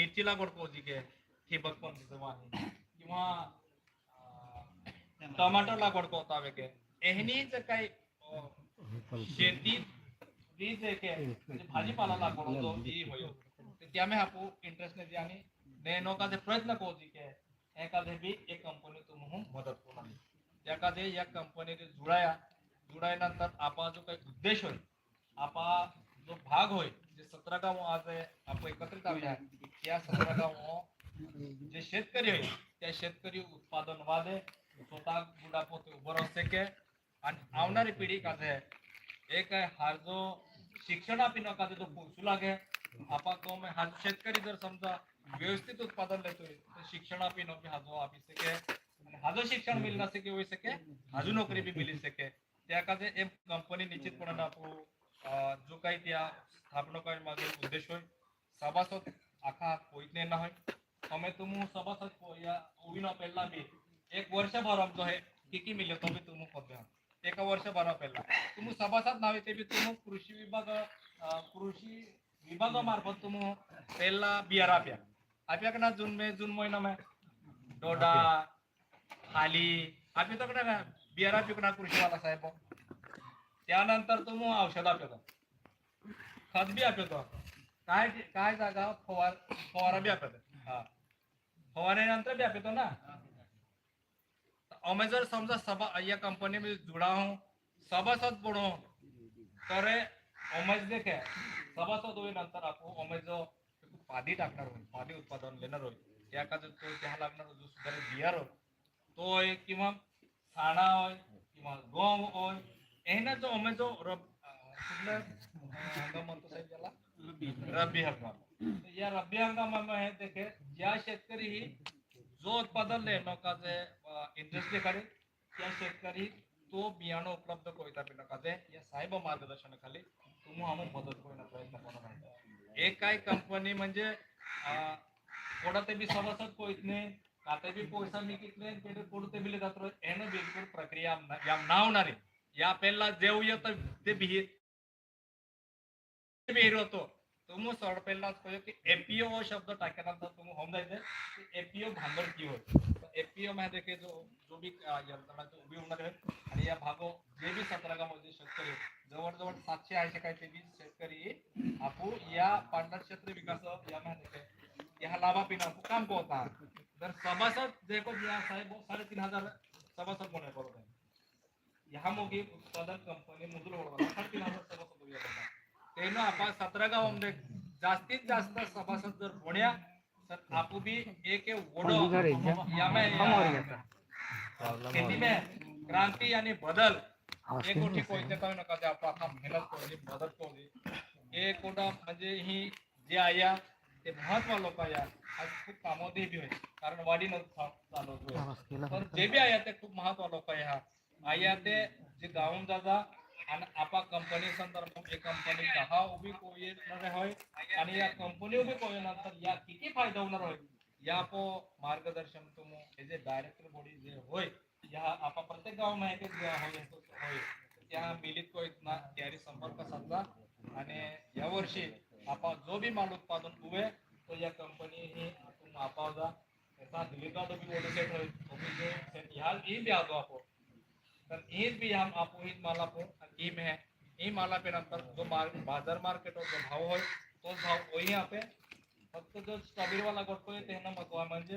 मिरची लागवड पोहोची के ठिबक किंवा अं, टमाटर लागवड कोतावे के. एहनी जर काही अं, के भाजीपाला लागवड जो बी होय. ते त्यामे आपू इंटरेस्ट नेनो का प्रयत्न कोची के एक कंपनी या आपा जो काही उद्देश आपा जो भाग जे सतरा गाव आज आहे, आपण एकत्रित आल्या त्या सतरा गाव जे शेतकरी होय त्या शेतकरी उत्पादन वादे स्वतः बुडापोते उभं राहू शके आणि आवणारी पिढी काजे एक आहे हा जो शिक्षण पिनो का जो पोचू लागे. आपा तो में हा शेतकरी जर समजा व्यवस्थित उत्पादन लेतोय तर शिक्षण पिनो की हा जो आपी सके हा जो शिक्षण मिल ना सके होई सके हाजू नोकरी बी मिली सके त्या काजे एक कंपनी निश्चितपणानं आपण जो कई दिया स्थापना करने सभासद आखा कोई नहीं ना है तुम सभासद पहला भी। एक वर्ष बराबर जो तो है, किकी मिले तो भी तुम को एक वर्ष बराबर पहला। तुम सभासद ना भी तुम कृषि विभाग कृषि विभाग मार्ग तुम पहला बियर आप जून में, जून महीना में। डोडा, खाली आप तो ये कृषि वाला साहेब त्यानंतर तो मग औषध आप्यो खत बी आप्यो काय काय जागा फवार फवारा बी आप्यो हा फवाऱ्यानंतर बी आप्यो ना અમે જર સમજા સભા અહીંયા કંપની में जुड़ा हूँ सभासद पडो तरे ओमेज देखे सभासद होईनंतर आपण ओमेज जो पादी टाकणार होय पादी उत्पादन घेणार होय त्या का तो त्या लागणार जो सुधारित बियार होय तो होय किंवा साणा होय किंवा गहू होय ओमे जो रब अं, कुठलं अं, हंगाम म्हणतो साहेब त्याला या रब्बी इंडस्ट्री कडे त्या तो बियाणं उपलब्ध कोयता पिणकाचे या साहेब मार्गदर्शनाखाली तुम्ही आम्ही मदत करण्याचा प्रयत्न एक कंपनी म्हणजे कोणाते बी सभासद कोयतने काते बी पैसा मी कितने तेरे कोणते बिले जातो एनं बिलकुल प्रक्रिया याम ना या पहिला जेव येत ते बिहे बिहेर होतो तुम्ही सड पहिलाच कळयो की एपीओ शब्द टाकल्यानंतर तुम्ही होऊन जायचे. की एपीओ भांडवल की होय. एपीओ मध्ये देखील जो जो अं, यंत्रणा जो उभी होणार आहे या भागो जे बी सतरा गावामध्ये शेतकरी जवळजवळ सातशे ऐंशी काय ते बी शेतकरी आपू या पांढर क्षेत्र विकास या मध्ये या लाभा पिना काम होता तर सभासद को या साहेब साडेतीन हज़ार सभासद आहे बरोबर. ह्या मोगी उत्पादन कंपनी मुदल ओळखला साडेतीन हज़ार सभासद उभे होता तेनं आपण सतरा गावामध्ये जास्तीत जास्त सभासद जर होण्या तर आपू एक एक यामे खेती में क्रांति यानी बदल। एक नका ते आपण आता मेहनत मदत एक म्हणजे ही जे आया ते महत्व लोक या आज खूप कामोदे बी होय कारण वाढी न चालू पण जे बी आया ते खूप महत्व लोक ह्या आया ते जे गावून जाता आणि आपा कंपनी संदर्भ एक कंपनी दहा उभी कोयणार होय आणि या कंपनी उभी कोयनंतर या किती फायदा होणार होय या पो मार्गदर्शन तुम हे जे डायरेक्टर बॉडी जे होय या आपा प्रत्येक गाव माहिती होय होय. त्या मिलित कोयत ना त्यारी संपर्क साधला आणि या वर्षी आपा जो भी माल उत्पादन उभे तो या कंपनी ही आपण आपावजा त्याचा दिलीपा तो बी ओढू होय तो जे ह्या ही बी आपण ईद भी हम आपको ईद माला को ई में है। ई माला पे नंतर जो मार, बाज़ार मार्केट और जो भाव होय तोच भाव वही यहाँ पे फक्त जो स्ट्रॉबेरी वाला गोष्ट आहे ते ना महत्व म्हणजे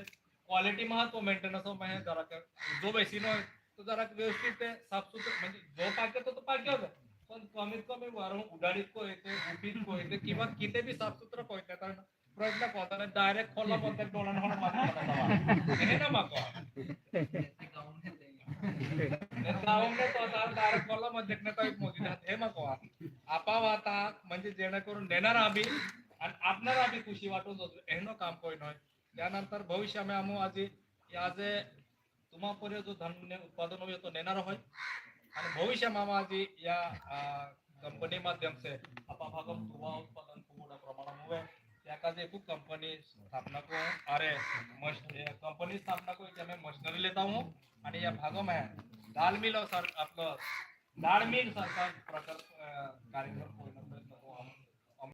क्वालिटी महत्व मेंटेनन्स में जरा का- जो बेसिन तो जरा व्यवस्थित ते साफसुथरं म्हणजे जो पाके तो तो पाके होतं पण कमीत कमी वरून उडाडीत को येते उठीत को येते किंवा किती बी साफसुथरं को येते कारण प्रयत्न करताना डायरेक्ट खोला पण डोळ्यानं मागतो हे ना मागवा गावामध्ये तो एक मोदी हे आता. म्हणजे जेणेकरून देणार आम्ही आणि आपणार आम्ही खुशी वाटून जातो. काम कोई त्यानंतर तुम्हापर्य जो धान्य उत्पादन होय तो नेणार होय आणि भविष्याમાં आज या कंपनी माध्यम से आपा भागम तुवा उत्पादन खूप मोठ्या प्रमाणात हुए त्या का जे कंपनी स्थापना को अरे कंपनी स्थापना को मशीनरी लेता हूँ आणि या भागम दाल मिल और सर आपलं दाळ मिल सरकार प्रकार अं, कार्यक्रम